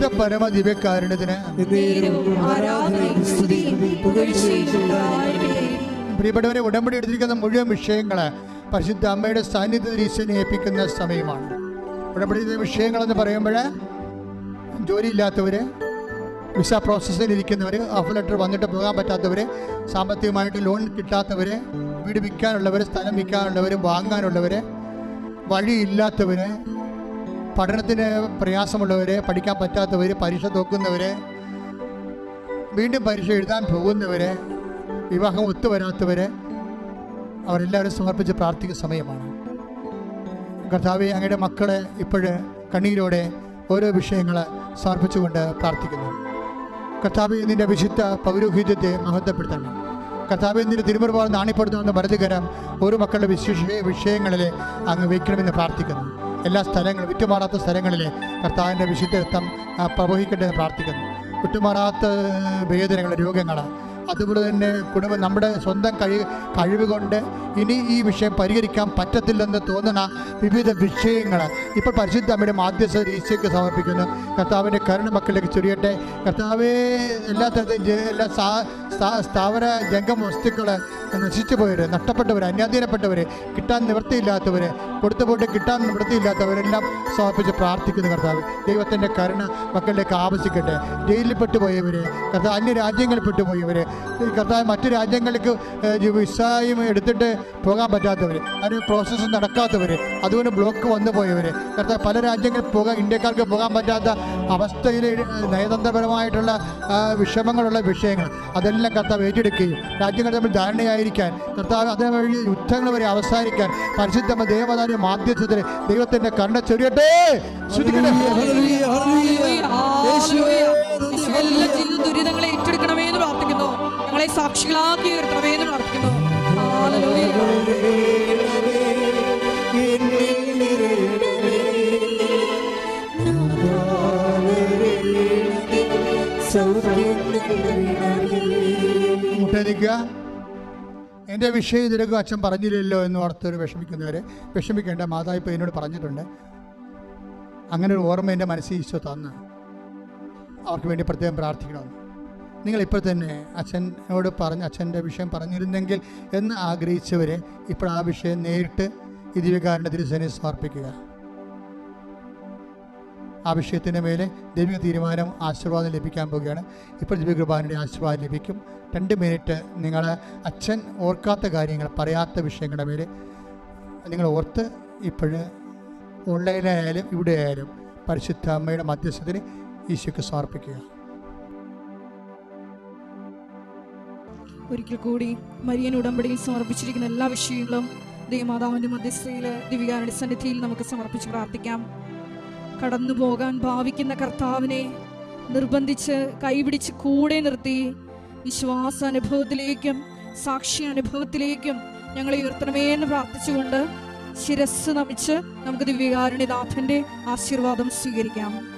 പരിശുദ്ധ പരമ ദിവ്യകാരുണ്യത്തിന് പ്രിയപ്പെട്ടവരെ ഉടമ്പടി എടുത്തിരിക്കുന്ന മുഴുവൻ വിഷയങ്ങൾ പരിശുദ്ധ അമ്മയുടെ സാന്നിധ്യത്തിൽ ഈശ്വരനെ ഏൽപ്പിക്കുന്ന സമയമാണ്. ഉടമ്പടി വിഷയങ്ങളെന്ന് പറയുമ്പോൾ ജോലിയില്ലാത്തവർ വിസ പ്രോസസ്സിൽ ഇരിക്കുന്നവർ ഓഫ് ലെറ്റർ വന്നിട്ട് പോകാൻ പറ്റാത്തവർ സാമ്പത്തികമായിട്ട് ലോൺ കിട്ടാത്തവർ വീട് വിൽക്കാനുള്ളവർ സ്ഥലം വിൽക്കാനുള്ളവർ വാങ്ങാനുള്ളവർ വഴിയില്ലാത്തവർ പഠനത്തിന് പ്രയാസമുള്ളവർ പഠിക്കാൻ പറ്റാത്തവർ പരീക്ഷ തോക്കുന്നവർ വീണ്ടും പരീക്ഷ എഴുതാൻ പോകുന്നവർ വിവാഹം ഒത്തുവരാത്തവർ അവരെല്ലാവരും സമർപ്പിച്ച് പ്രാർത്ഥിക്കുന്ന സമയമാണ്. കർത്താവ് അങ്ങയുടെ മക്കളെ ഇപ്പോഴ് കണ്ണീരോടെ ഓരോ വിഷയങ്ങൾ സമർപ്പിച്ചുകൊണ്ട് പ്രാർത്ഥിക്കുന്നു. കർത്താവ് നിന്റെ വിശുദ്ധ പൗരോഹിത്യത്തെ മഹത്വപ്പെടുത്തണം. കർത്താവ് നിന്റെ തിരുമുറപാട് നാണിപ്പെടുത്തണമെന്ന് വലതുകരം ഓരോ മക്കളുടെ വിശേഷ വിഷയങ്ങളിൽ അങ്ങ് വയ്ക്കണമെന്ന് പ്രാർത്ഥിക്കുന്നു. എല്ലാ സ്ഥലങ്ങളും വിറ്റുമാറാത്ത സ്ഥലങ്ങളിൽ കർത്താവിന്റെ വിശുദ്ധത്വം പ്രവഹിക്കട്ടെ എന്ന് പ്രാർത്ഥിക്കുന്നു. വിട്ടുമാറാത്ത വേദനകൾ രോഗങ്ങൾ അതുപോലെ തന്നെ കുടുംബ നമ്മുടെ സ്വന്തം കഴിവ് കഴിവ് കൊണ്ട് ഇനി ഈ വിഷയം പരിഹരിക്കാൻ പറ്റത്തില്ലെന്ന് തോന്നുന്ന വിവിധ വിഷയങ്ങൾ ഇപ്പോൾ പരിശുദ്ധ അമ്മയുടെ മാധ്യസ്ഥ ഈശോയ്ക്ക് സമർപ്പിക്കുന്നു. കർത്താവിന്റെ കരുണ മക്കളിലേക്ക് ചൊരിയട്ടെ. കർത്താവേ എല്ലാ തരത്തിലും എല്ലാ സാ സ്ഥാ- സ്ഥാവര ജംഗമ വസ്തുക്കൾ നശിച്ചു പോയവർ നഷ്ടപ്പെട്ടവർ അന്യാധീനപ്പെട്ടവർ കിട്ടാൻ നിവൃത്തിയില്ലാത്തവർ കൊടുത്തു പോയിട്ട് കിട്ടാൻ നിവൃത്തിയില്ലാത്തവരെല്ലാം സമർപ്പിച്ച് പ്രാർത്ഥിക്കുന്നു കർത്താവ്. ദൈവത്തിന്റെ കരുണ മക്കളിലേക്ക് ആവശ്യിക്കട്ടെ ജയിലിൽ പെട്ടുപോയവർ കർത്താവ് അന്യ രാജ്യങ്ങളിൽ പെട്ടുപോയവർ കർത്താവ് മറ്റു രാജ്യങ്ങൾക്ക് വിസായും എടുത്തിട്ട് പോകാൻ പറ്റാത്തവർ അതിന് പ്രോസസ്സ് നടക്കാത്തവർ അതുകൊണ്ട് ബ്ലോക്ക് വന്നു പോയവർ കർത്താവ് പല രാജ്യങ്ങളിൽ പോകാൻ ഇന്ത്യക്കാർക്ക് പോകാൻ പറ്റാത്ത അവസ്ഥയിൽ നയതന്ത്രപരമായിട്ടുള്ള വിഷമങ്ങളുള്ള വിഷയങ്ങൾ അതെല്ലാം കർത്താവ് ഏറ്റെടുക്കുകയും രാജ്യങ്ങൾ തമ്മിൽ ധാരണയായിരിക്കാൻ കർത്താവ് അതിനു വഴി യുദ്ധങ്ങൾ വരെ അവസാനിക്കാൻ പരിശുദ്ധമ ദേവതാന്റെ മാധ്യസ്ഥത്തിൽ ദൈവത്തിന്റെ കണ്ണ ചൊരിയട്ടെ. ശ്രദ്ധിക്കട്ടെ. എല്ലാ ജീവിത ദുരിതങ്ങളെ ഞങ്ങളെ സാക്ഷികളാക്കി ഒരു പ്രവേദന പ്രാർത്ഥിക്കുന്നു. മുട്ടനിക്കുക എന്റെ വിഷയം ഇതിലേക്ക് അച്ഛൻ പറഞ്ഞില്ലല്ലോ എന്ന് ഓർത്തൊരു വിഷമിക്കുന്നവരെ വിഷമിക്കേണ്ട മാതാവ് ഇപ്പോൾ എന്നോട് പറഞ്ഞിട്ടുണ്ട്. അങ്ങനെ ഒരു ഓർമ്മ എന്റെ മനസ്സിൽ ഈശോ തന്ന്. അവർക്ക് വേണ്ടി പ്രത്യേകം പ്രാർത്ഥിക്കണമെന്ന്. നിങ്ങൾ ഇപ്പോൾ തന്നെ അച്ഛനോട് പറഞ്ഞ് അച്ഛന്റെ വിഷയം പറഞ്ഞിരുന്നെങ്കിൽ എന്ന് ആഗ്രഹിച്ചവരെ ഇപ്പോൾ ആ വിഷയം നേരിട്ട് ഈ ദിവ്യകാരന്റെ തിരുസേനെ സമർപ്പിക്കുക. ആ വിഷയത്തിന്റെ മേലെ ദൈവിക തീരുമാനം ആശീർവാദം ലഭിക്കാൻ പോവുകയാണ്. ഇപ്പോൾ ദിവ്യകൃപാനയുടെ ആശീർവാദം ലഭിക്കും. രണ്ട് മിനിറ്റ് നിങ്ങൾ അച്ഛൻ ഓർക്കാത്ത കാര്യങ്ങൾ പറയാത്ത വിഷയങ്ങളുടെ മേലെ നിങ്ങൾ ഓർത്ത് ഇപ്പോഴ് ഓൺലൈനായാലും ഇവിടെ ആയാലും പരിശുദ്ധ അമ്മയുടെ മധ്യസ്ഥത്തിന് ഈശോയ്ക്ക് സമർപ്പിക്കുക. ഒരിക്കൽ കൂടി മരിയൻ ഉടമ്പടിയിൽ സമർപ്പിച്ചിരിക്കുന്ന എല്ലാ വിഷയങ്ങളും ദൈവമാതാവിന്റെ മധ്യസ്ഥയിൽ ദിവികാരുടെ സന്നിധിയിൽ നമുക്ക് സമർപ്പിച്ച് പ്രാർത്ഥിക്കാം. കടന്നു പോകാൻ ഭാവിക്കുന്ന കർത്താവിനെ നിർബന്ധിച്ച് കൈപിടിച്ച് കൂടെ നിർത്തി വിശ്വാസ അനുഭവത്തിലേക്കും സാക്ഷി അനുഭവത്തിലേക്കും ഞങ്ങളെ ഉയർത്തണമേ എന്ന് പ്രാർത്ഥിച്ചുകൊണ്ട് ശിരസ് നമിച്ച് നമുക്ക് ദിവ്യകാരുണ്യനാഥന്റെ ആശീർവാദം സ്വീകരിക്കാം.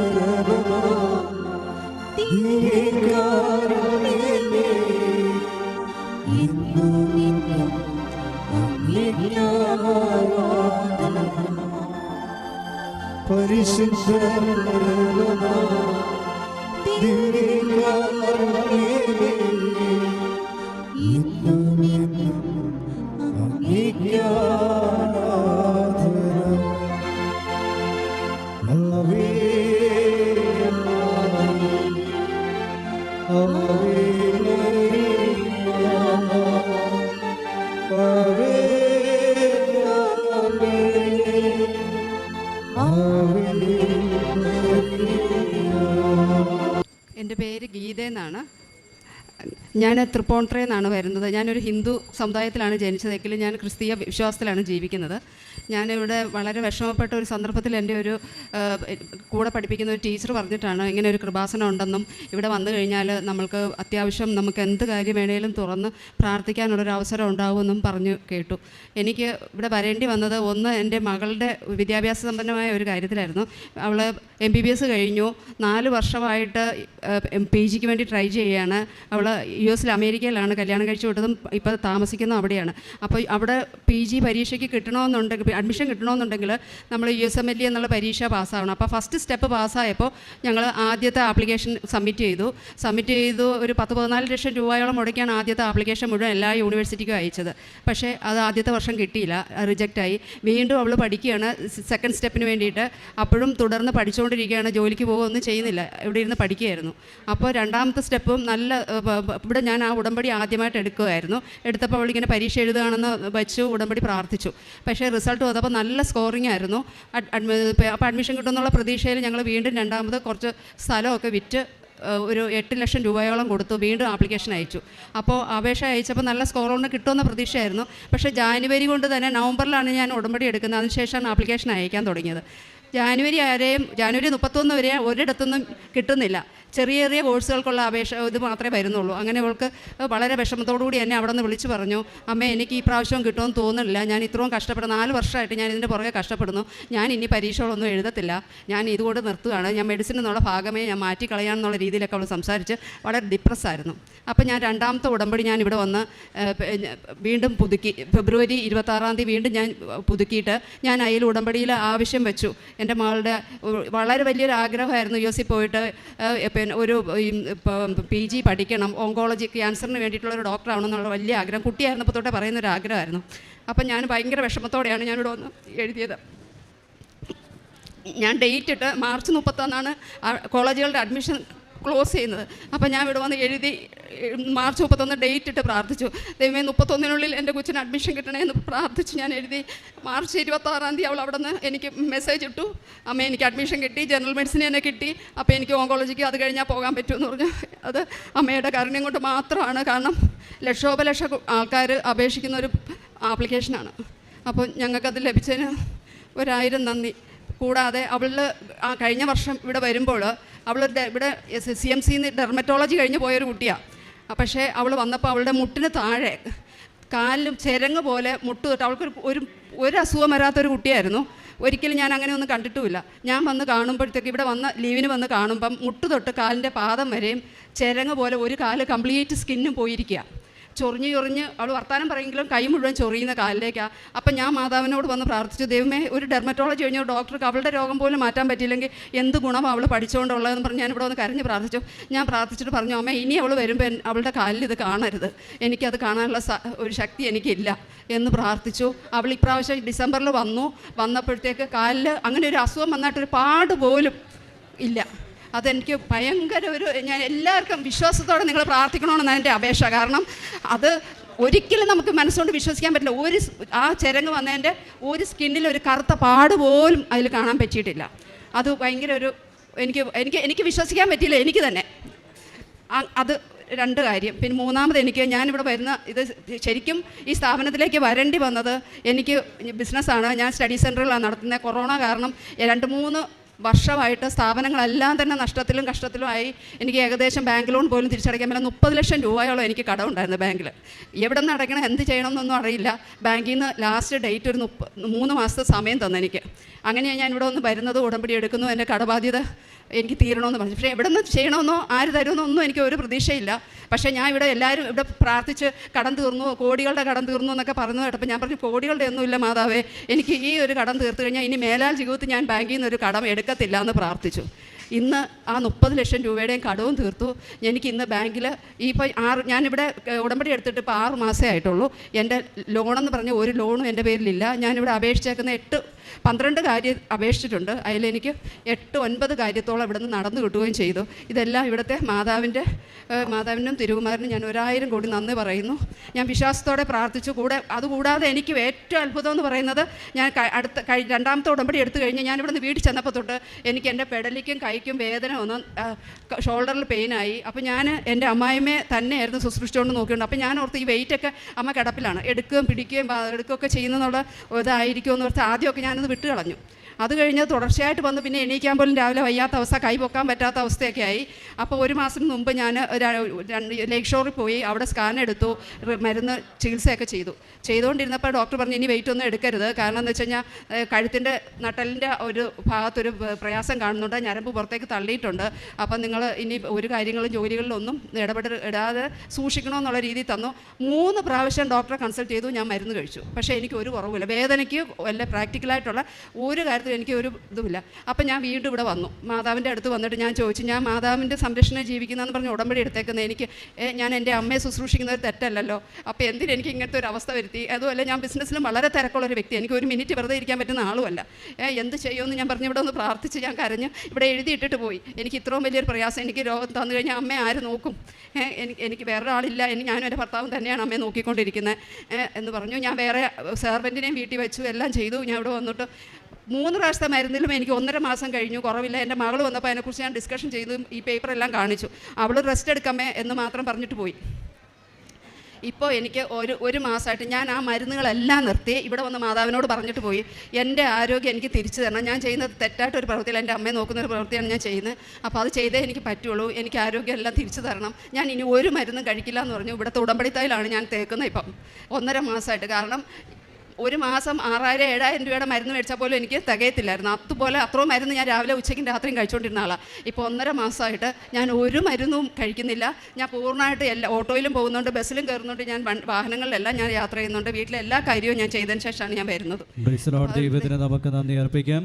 പരിശുദ്ധ പരമ ദിവ്യകാരുണ്യമേ, തൃപ്പൂണിത്തുറയിൽ നിന്നാണ് വരുന്നത്. ഞാനൊരു ഹിന്ദു സമുദായത്തിലാണ് ജനിച്ചതെങ്കിലും ഞാൻ ക്രിസ്തീയ വിശ്വാസത്തിലാണ് ജീവിക്കുന്നത്. ഞാനിവിടെ വളരെ വിഷമപ്പെട്ട ഒരു സന്ദർഭത്തിൽ എന്റെ ഒരു കൂടെ പഠിപ്പിക്കുന്ന ഒരു ടീച്ചർ പറഞ്ഞിട്ടാണ് ഇങ്ങനെ ഒരു കൃപാസനം ഉണ്ടെന്നും ഇവിടെ വന്നു കഴിഞ്ഞാൽ നമ്മൾക്ക് അത്യാവശ്യം നമുക്ക് എന്ത് കാര്യം വേണേലും തുറന്ന് പ്രാർത്ഥിക്കാനുള്ളൊരു അവസരം ഉണ്ടാവുമെന്നും പറഞ്ഞു കേട്ടു. എനിക്ക് ഇവിടെ വരേണ്ടി വന്നത് ഒന്ന് എന്റെ മകളുടെ വിദ്യാഭ്യാസ സമ്പന്നമായ ഒരു കാര്യത്തിലായിരുന്നു. അവൾ എം ബി ബി എസ് കഴിഞ്ഞു. നാല് വർഷമായിട്ട് പി ജിക്ക് വേണ്ടി ട്രൈ ചെയ്യുകയാണ്. അവൾ യു എസിൽ അമേരിക്കയിലാണ് കല്യാണം കഴിച്ചു വിട്ടതും ഇപ്പോൾ താമസിക്കുന്നത് അവിടെയാണ്. അപ്പോൾ അവിടെ പി ജി പരീക്ഷയ്ക്ക് കിട്ടണമെന്നുണ്ടെങ്കിൽ അഡ്മിഷൻ കിട്ടണമെന്നുണ്ടെങ്കിൽ നമ്മൾ യു എസ് എം എൽ എന്നുള്ള പരീക്ഷ പാസ്സാവണം. അപ്പോൾ ഫസ്റ്റ് സ്റ്റെപ്പ് പാസ്സായപ്പോൾ ഞങ്ങൾ ആദ്യത്തെ ആപ്ലിക്കേഷൻ സബ്മിറ്റ് ചെയ്തു. സബ്മിറ്റ് ചെയ്തു ഒരു പത്ത് പതിനാല് ലക്ഷം രൂപയോളം മുടക്കിയാണ് ആദ്യത്തെ ആപ്ലിക്കേഷൻ മുഴുവൻ എല്ലാ യൂണിവേഴ്സിറ്റിക്കും അയച്ചത്. പക്ഷേ അത് ആദ്യത്തെ വർഷം കിട്ടിയില്ല റിജക്റ്റായി. വീണ്ടും അവൾ പഠിക്കുകയാണ് സെക്കൻഡ് സ്റ്റെപ്പിന് വേണ്ടിയിട്ട്. അപ്പോഴും തുടർന്ന് പഠിച്ചുകൊണ്ടിരിക്കുകയാണ് ജോലിക്ക് പോകുകയൊന്നും ചെയ്യുന്നില്ല ഇവിടെ ഇരുന്ന് പഠിക്കുകയായിരുന്നു. അപ്പോൾ രണ്ടാമത്തെ സ്റ്റെപ്പും നല്ല ഇവിടെ ഞാൻ ആ ഉടമ്പടി ആദ്യമായിട്ട് എടുക്കുമായിരുന്നു എടുത്തപ്പോൾ അവളിങ്ങനെ പരീക്ഷ എഴുതുകയാണെന്ന് വെച്ചു ഉടമ്പടി പ്രാർത്ഥിച്ചു. പക്ഷേ റിസൾട്ട് വന്നപ്പോൾ നല്ല സ്കോറിംഗ് ആയിരുന്നു. അപ്പോൾ അഡ്മിഷൻ കിട്ടുമെന്നുള്ള പ്രതീക്ഷയിൽ ഞങ്ങൾ വീണ്ടും രണ്ടാമത് കുറച്ച് സ്ഥലമൊക്കെ വിറ്റ് ഒരു എട്ട് ലക്ഷം രൂപയോളം കൊടുത്തു വീണ്ടും ആപ്ലിക്കേഷൻ അയച്ചു. അപ്പോൾ അപേക്ഷ അയച്ചപ്പോൾ നല്ല സ്കോർ കിട്ടുമെന്ന പ്രതീക്ഷയായിരുന്നു. പക്ഷേ ജാനുവരി കൊണ്ട് തന്നെ നവംബറിലാണ് ഞാൻ ഉടമ്പടി എടുക്കുന്നത്. അതിനുശേഷമാണ് ആപ്ലിക്കേഷൻ അയക്കാൻ തുടങ്ങിയത്. ജാനുവരി ആരെയും ജാനുവരി മുപ്പത്തൊന്ന് വരെ ഒരിടത്തൊന്നും കിട്ടുന്നില്ല. ചെറിയ ചെറിയ കോഴ്സുകൾക്കുള്ള അപേക്ഷ ഇത് മാത്രമേ വരുന്നുള്ളൂ. അങ്ങനെ അവൾക്ക് വളരെ വിഷമത്തോടു കൂടി എന്നെ അവിടെ നിന്ന് വിളിച്ച് പറഞ്ഞു അമ്മ എനിക്ക് ഈ പ്രാവശ്യം കിട്ടുമെന്ന് തോന്നുന്നില്ല. ഞാൻ ഇത്രയും കഷ്ടപ്പെടുന്നു. നാല് വർഷമായിട്ട് ഞാൻ ഇതിന്റെ പുറകെ കഷ്ടപ്പെടുന്നു. ഞാൻ ഇനി പരീക്ഷകളൊന്നും എഴുതത്തില്ല. ഞാൻ ഇതുകൊണ്ട് നിർത്തുകയാണ്. ഞാൻ മെഡിസിൻ എന്നുള്ള ഭാഗമേ ഞാൻ മാറ്റി എന്നുള്ള രീതിയിലൊക്കെ അവൾ സംസാരിച്ച് വളരെ ഡിപ്രസ് ആയിരുന്നു. അപ്പോൾ ഞാൻ രണ്ടാമത്തെ ഉടമ്പടി ഞാൻ ഇവിടെ വന്ന് വീണ്ടും പുതുക്കി. ഫെബ്രുവരി ഇരുപത്താറാം തീയതി വീണ്ടും ഞാൻ പുതുക്കിയിട്ട് ഞാൻ അതിൽ ഉടമ്പടിയിൽ ആവശ്യം വെച്ചു. എന്റെ മകളുടെ വളരെ വലിയൊരു ആഗ്രഹമായിരുന്നു യു എസിൽ പോയിട്ട് പിന്നെ ഒരു പി ജി പഠിക്കണം ഓങ്കോളജി ക്യാൻസറിന് വേണ്ടിയിട്ടുള്ള ഒരു ഡോക്ടർ ആവണമെന്നുള്ള വലിയ ആഗ്രഹം. കുട്ടിയായിരുന്നപ്പോൾ തൊട്ടേ പറയുന്നൊരു ആഗ്രഹമായിരുന്നു. അപ്പം ഞാൻ ഭയങ്കര വിഷമത്തോടെയാണ് ഞാനിവിടെ വന്ന് എഴുതിയത്. ഞാൻ ഡേറ്റ് ഇട്ട് മാർച്ച് മുപ്പത്തൊന്നാണ് കോളേജുകളുടെ അഡ്മിഷൻ ക്ലോസ് ചെയ്യുന്നത് അപ്പം ഞാൻ ഇവിടെ വന്ന് എഴുതി മാർച്ച് മുപ്പത്തൊന്ന് ഡേറ്റ് ഇട്ട് പ്രാർത്ഥിച്ചു. ദൈവമേ മുപ്പത്തൊന്നിനുള്ളിൽ എന്റെ കൊച്ചിന് അഡ്മിഷൻ കിട്ടണേ എന്ന് പ്രാർത്ഥിച്ച് ഞാൻ എഴുതി. മാർച്ച് ഇരുപത്താറാം തീയതി അവൾ അവിടെ നിന്ന് എനിക്ക് മെസ്സേജ് ഇട്ടു. അമ്മ എനിക്ക് അഡ്മിഷൻ കിട്ടി ജനറൽ മെഡിസിൻ തന്നെ കിട്ടി. അപ്പോൾ എനിക്ക് ഓങ്കോളജിക്ക് അത് കഴിഞ്ഞാൽ പോകാൻ പറ്റുമെന്ന് പറഞ്ഞു. അത് അമ്മയുടെ കാരുണ്യം കൊണ്ട് മാത്രമാണ്. കാരണം ലക്ഷോപലക്ഷ ആൾക്കാർ അപേക്ഷിക്കുന്ന ഒരു ആപ്ലിക്കേഷനാണ് അപ്പോൾ ഞങ്ങൾക്കത് ലഭിച്ചതിന് ഒരായിരം നന്ദി. കൂടാതെ അവൾ ആ കഴിഞ്ഞ വർഷം ഇവിടെ വരുമ്പോൾ അവൾ ഇവിടെ സി എം സിന്ന് ഡെർമറ്റോളജി കഴിഞ്ഞ് പോയൊരു കുട്ടിയാണ് പക്ഷേ അവൾ വന്നപ്പോൾ അവളുടെ മുട്ടിന് താഴെ കാലിലും ചെരങ്ങ് പോലെ മുട്ട് തൊട്ട് അവൾക്കൊരു ഒരു ഒരു അസുഖം വരാത്തൊരു കുട്ടിയായിരുന്നു. ഒരിക്കലും ഞാൻ അങ്ങനെ ഒന്നും കണ്ടിട്ടുമില്ല. ഞാൻ വന്ന് കാണുമ്പോഴത്തേക്ക് ഇവിടെ വന്ന ലീവിന് വന്ന് കാണുമ്പം മുട്ട് തൊട്ട് കാലിന്റെ പാദം വരെയും ചെരങ്ങ് പോലെ ഒരു കാൽ കംപ്ലീറ്റ് സ്കിന്നും പോയിരിക്കുക ചൊറിഞ്ഞ് ചൊറിഞ്ഞ് അവൾ വർത്താനം പറയുമെങ്കിലും കൈ മുഴുവൻ ചൊറിയുന്ന കാലിലേക്കാണ് അപ്പം ഞാൻ മാതാവിനോട് വന്ന് പ്രാർത്ഥിച്ചു ദൈവമേ ഒരു ഡെർമറ്റോളജി കഴിഞ്ഞ ഡോക്ടർക്ക് അവളുടെ രോഗം പോലും മാറ്റാൻ പറ്റിയില്ലെങ്കിൽ എന്ത് ഗുണം അവൾ പഠിച്ചുകൊണ്ടുള്ളതെന്ന് പറഞ്ഞ് ഞാനിവിടെ വന്ന് കരഞ്ഞ് പ്രാർത്ഥിച്ചു. ഞാൻ പ്രാർത്ഥിച്ചിട്ട് പറഞ്ഞു അമ്മ ഇനി അവൾ വരുമ്പോൾ അവളുടെ കാലിൽ ഇത് കാണരുത്. എനിക്കത് കാണാനുള്ള ഒരു ശക്തി എനിക്കില്ല എന്ന് പ്രാർത്ഥിച്ചു. അവൾ ഇപ്രാവശ്യം ഡിസംബറിൽ വന്നു. വന്നപ്പോഴത്തേക്ക് കാലിൽ അങ്ങനെ ഒരു അസുഖം വന്നിട്ടൊരു പാട് പോലും ഇല്ല. അതെനിക്ക് ഭയങ്കര ഒരു ഞാൻ എല്ലാവർക്കും വിശ്വാസത്തോടെ നിങ്ങൾ പ്രാർത്ഥിക്കണമെന്നാണ് എന്റെ അപേക്ഷ. കാരണം അത് ഒരിക്കലും നമുക്ക് മനസ്സുകൊണ്ട് വിശ്വസിക്കാൻ പറ്റില്ല. ഒരു ആ ചിരങ്ങ് വന്നതിന്റെ ഒരു സ്കിന്നിൽ ഒരു കറുത്ത പാട് പോലും അതിൽ കാണാൻ പറ്റിയിട്ടില്ല. അത് ഭയങ്കര ഒരു എനിക്ക് എനിക്ക് എനിക്ക് വിശ്വസിക്കാൻ പറ്റിയില്ല. എനിക്ക് തന്നെ. അത് രണ്ട് കാര്യം. പിന്നെ മൂന്നാമത് എനിക്ക് ഞാനിവിടെ വരുന്ന ഇത് ശരിക്കും ഈ സ്ഥാപനത്തിലേക്ക് വരേണ്ടി വന്നത് എനിക്ക് ബിസിനസ്സാണ്. ഞാൻ സ്റ്റഡി സെന്ററിലാണ് നടത്തുന്നത്. കൊറോണ കാരണം രണ്ട് മൂന്ന് വർഷമായിട്ട് സ്ഥാപനങ്ങളെല്ലാം തന്നെ നഷ്ടത്തിലും കഷ്ടത്തിലുമായി എനിക്ക് ഏകദേശം ബാങ്ക് ലോൺ പോലും തിരിച്ചടയ്ക്കാൻ പറ്റില്ല. മുപ്പത് ലക്ഷം രൂപയോളം എനിക്ക് കടമുണ്ടായിരുന്നു ബാങ്കിൽ എവിടെ നിന്ന് അടയ്ക്കണം എന്ത് ചെയ്യണമെന്നൊന്നും അറിയില്ല. ബാങ്കിൽ നിന്ന് ലാസ്റ്റ് ഡേറ്റ് ഒരു മുപ്പ മൂന്ന് മാസത്തെ സമയം തന്നു എനിക്ക്. അങ്ങനെയാണ് ഞാൻ ഇവിടെ ഒന്ന് വരുന്നത് ഉടമ്പടി എടുക്കുന്നു എന്റെ കടബാധ്യത എനിക്ക് തീരണമെന്ന് പറഞ്ഞു. പക്ഷേ എവിടെ നിന്ന് ചെയ്യണമെന്നോ ആര് തരുമെന്നോ ഒന്നും എനിക്ക് ഒരു പ്രതീക്ഷയില്ല. പക്ഷേ ഞാൻ ഇവിടെ എല്ലാവരും ഇവിടെ പ്രാർത്ഥിച്ച് കടം തീർന്നു കോടികളുടെ കടം തീർന്നു എന്നൊക്കെ പറഞ്ഞു കേട്ടപ്പോൾ ഞാൻ പറഞ്ഞു കോടികളുടെ ഒന്നുമില്ല മാതാവേ. എനിക്ക് ഈ ഒരു കടം തീർത്തു കഴിഞ്ഞാൽ ഇനി മേലാൽ ജീവിതത്തിൽ ഞാൻ ബാങ്കിൽ നിന്ന് ഒരു കടം എടുക്കത്തില്ല എന്ന് പ്രാർത്ഥിച്ചു. ഇന്ന് ആ മുപ്പത് ലക്ഷം രൂപയുടെയും കടവും തീർത്തു. എനിക്ക് ഇന്ന് ബാങ്കിൽ ഈ ഇപ്പോൾ ആറ് ഞാനിവിടെ ഉടമ്പടി എടുത്തിട്ട് ഇപ്പോൾ ആറ് മാസമേ ആയിട്ടുള്ളൂ. എന്റെ ലോണെന്ന് പറഞ്ഞ ഒരു ലോണും എന്റെ പേരിലില്ല. ഞാനിവിടെ അപേക്ഷിച്ചേക്കുന്ന എട്ട് പന്ത്രണ്ട് കാര്യം അപേക്ഷിച്ചിട്ടുണ്ട്. അതിലെനിക്ക് എട്ട് ഒൻപത് കാര്യത്തോളം ഇവിടെ നിന്ന് നടന്നു കിട്ടുകയും ചെയ്തു. ഇതെല്ലാം ഇവിടുത്തെ മാതാവിന്റെ മാതാവിനും തിരുകുമാരനും ഞാൻ ഒരായിരം കോടി നന്ദി പറയുന്നു. ഞാൻ വിശ്വാസത്തോടെ പ്രാർത്ഥിച്ചു. കൂടെ അതുകൂടാതെ എനിക്ക് ഏറ്റവും അത്ഭുതം എന്ന് പറയുന്നത് ഞാൻ അടുത്ത കഴി രണ്ടാമത്തെ ഉടമ്പടി എടുത്തു കഴിഞ്ഞ് ഞാൻ ഇവിടുന്ന് വീട്ടിൽ ചെന്നപ്പോൾ തൊട്ട് എനിക്ക് എന്റെ പെടലിക്കും കൈക്കും വേദന ഒന്ന് ഷോൾഡറിൽ പെയിനായി അപ്പോൾ ഞാൻ എന്റെ അമ്മായിമ്മയെ തന്നെയായിരുന്നു ശുശ്രൂഷിച്ചുകൊണ്ട് നോക്കിയിട്ടുണ്ട് അപ്പോൾ ഞാൻ ഓർത്ത് ഈ വെയിറ്റൊക്കെ അമ്മ കിടപ്പിലാണ്. എടുക്കുകയും പിടിക്കുകയും എടുക്കുകയൊക്കെ ചെയ്യുന്നതെന്നുള്ള ഇതായിരിക്കുമെന്ന് ഓർത്ത് ആദ്യമൊക്കെ ഞാനത് വിട്ട് കളഞ്ഞു അത് കഴിഞ്ഞ് തുടർച്ചയായിട്ട് വന്ന് പിന്നെ എണീക്കാൻ പോലും രാവിലെ വയ്യാത്ത അവസ്ഥ കൈ പൊക്കാൻ പറ്റാത്ത അവസ്ഥയൊക്കെ ആയി. അപ്പോൾ ഒരു മാസം മുമ്പ് ഞാൻ ലേക്ക് ഷോറിൽ പോയി അവിടെ സ്കാൻ എടുത്തു മരുന്ന് ചികിത്സയൊക്കെ ചെയ്തു. ചെയ്തുകൊണ്ടിരുന്നപ്പോൾ ഡോക്ടർ പറഞ്ഞു ഇനി വെയിറ്റ് ഒന്നും എടുക്കരുത്. കാരണം എന്ന് വെച്ച് കഴിഞ്ഞാൽ കഴുത്തിന്റെ നട്ടലിന്റെ ഒരു ഭാഗത്തൊരു പ്രയാസം കാണുന്നുണ്ട്. ഞരമ്പ് പുറത്തേക്ക് തള്ളിയിട്ടുണ്ട്. അപ്പം നിങ്ങൾ ഇനി ഒരു കാര്യങ്ങളും ജോലികളിലൊന്നും ഇടപെട ഇടാതെ സൂക്ഷിക്കണമെന്നുള്ള രീതിയിൽ തന്നു. മൂന്ന് പ്രാവശ്യം ഡോക്ടറെ കൺസൾട്ട് ചെയ്തു ഞാൻ മരുന്ന് കഴിച്ചു. പക്ഷേ എനിക്ക് ഒരു കുറവില്ല വേദനയ്ക്ക് വല്ല പ്രാക്ടിക്കലായിട്ടുള്ള ഒരു കാര്യത്തിലും എനിക്ക് ഒരു ഇതുമില്ല. അപ്പം ഞാൻ വീണ്ടും ഇവിടെ വന്നു. മാതാവിന്റെ അടുത്ത് വന്നിട്ട് ഞാൻ ചോദിച്ചു ഞാൻ മാതാവിന്റെ സംരക്ഷണം ജീവിക്കുന്നതെന്ന് പറഞ്ഞ് ഉടമ്പടി എടുത്തേക്കുന്നത് എനിക്ക് ഞാൻ എന്റെ അമ്മയെ ശുശ്രൂഷിക്കുന്ന ഒരു തെറ്റല്ലല്ലോ. അപ്പോൾ എന്തിന് എനിക്ക് ഇങ്ങനത്തെ ഒരു അവസ്ഥ വരുത്തി? അതുമല്ല ഞാൻ ബിസിനസ്സിലും വളരെ തിരക്കുള്ള ഒരു വ്യക്തി. എനിക്ക് ഒരു മിനിറ്റ് വെറുതെ ഇരിക്കാൻ പറ്റുന്ന ആളുമല്ല. എന്ത് ചെയ്യുമെന്ന് ഞാൻ പറഞ്ഞ് ഇവിടെ ഒന്ന് പ്രാർത്ഥിച്ച് ഞാൻ കരഞ്ഞ് ഇവിടെ എഴുതിയിട്ടിട്ട് പോയി. എനിക്ക് ഇത്രയും വലിയൊരു പ്രയാസം എനിക്ക് രോഗം തന്നു കഴിഞ്ഞാൽ അമ്മയെ ആര് നോക്കും? എനിക്ക് എനിക്ക് വേറെ ആളില്ല എനിക്ക് ഞാനും എന്റെ ഭർത്താവും തന്നെയാണ് അമ്മയെ നോക്കിക്കൊണ്ടിരിക്കുന്നത് എന്ന് പറഞ്ഞു. ഞാൻ വേറെ സെർവന്റിനെയും വീട്ടിൽ വെച്ചു എല്ലാം ചെയ്തു. ഞാൻ ഇവിടെ വന്നിട്ട് മൂന്ന് പ്രാവശ്യത്തെ മരുന്നിലും എനിക്ക് ഒന്നര മാസം കഴിഞ്ഞു കുറവില്ല. എന്റെ മകൾ വന്നപ്പോൾ അതിനെക്കുറിച്ച് ഞാൻ ഡിസ്കഷൻ ചെയ്തു ഈ പേപ്പറെല്ലാം കാണിച്ചു. അവൾ റെസ്റ്റ് എടുക്കാമേ എന്ന് മാത്രം പറഞ്ഞിട്ട് പോയി. ഇപ്പോൾ എനിക്ക് ഒരു ഒരു മാസമായിട്ട് ഞാൻ ആ മരുന്നുകളെല്ലാം നിർത്തി. ഇവിടെ വന്ന് മാതാവിനോട് പറഞ്ഞിട്ട് പോയി. എന്റെ ആരോഗ്യം എനിക്ക് തിരിച്ചു തരണം. ഞാൻ ചെയ്യുന്നത് തെറ്റായിട്ടൊരു പ്രവൃത്തിയിൽ എന്റെ അമ്മയെ നോക്കുന്ന ഒരു പ്രവൃത്തിയാണ് ഞാൻ ചെയ്യുന്നത്. അപ്പോൾ അത് ചെയ്തേ എനിക്ക് പറ്റുള്ളൂ. എനിക്ക് ആരോഗ്യം എല്ലാം തിരിച്ചു തരണം. ഞാൻ ഇനി ഒരു മരുന്നും കഴിക്കില്ല എന്ന് പറഞ്ഞു. ഇവിടുത്തെ ഉടമ്പടിത്തായിലാണ് ഞാൻ തേക്കുന്നത് ഇപ്പം. ഒന്നര മാസമായിട്ട് കാരണം ഒരു മാസം ആറായിരം ഏഴായിരം രൂപയുടെ മരുന്ന് മേടിച്ചാൽ പോലും എനിക്ക് തികയത്തില്ലായിരുന്നു. അതുപോലെ അത്രയും മരുന്ന് ഞാൻ രാവിലെ ഉച്ചയ്ക്കും രാത്രിയും കഴിച്ചുകൊണ്ടിരുന്ന ആളാണ് ഇപ്പോൾ ഒന്നര മാസമായിട്ട് ഞാൻ ഒരു മരുന്നും കഴിക്കുന്നില്ല. ഞാൻ പൂർണമായിട്ട് എല്ലാ ഓട്ടോയിലും പോകുന്നുണ്ട് ബസ്സിലും കയറുന്നുണ്ട് ഞാൻ വാഹനങ്ങളിലെല്ലാം ഞാൻ യാത്ര ചെയ്യുന്നുണ്ട്. വീട്ടിലെ എല്ലാ കാര്യവും ഞാൻ ചെയ്തതിന് ശേഷമാണ് ഞാൻ വരുന്നത്. നമുക്ക് നന്ദി അർപ്പിക്കാം.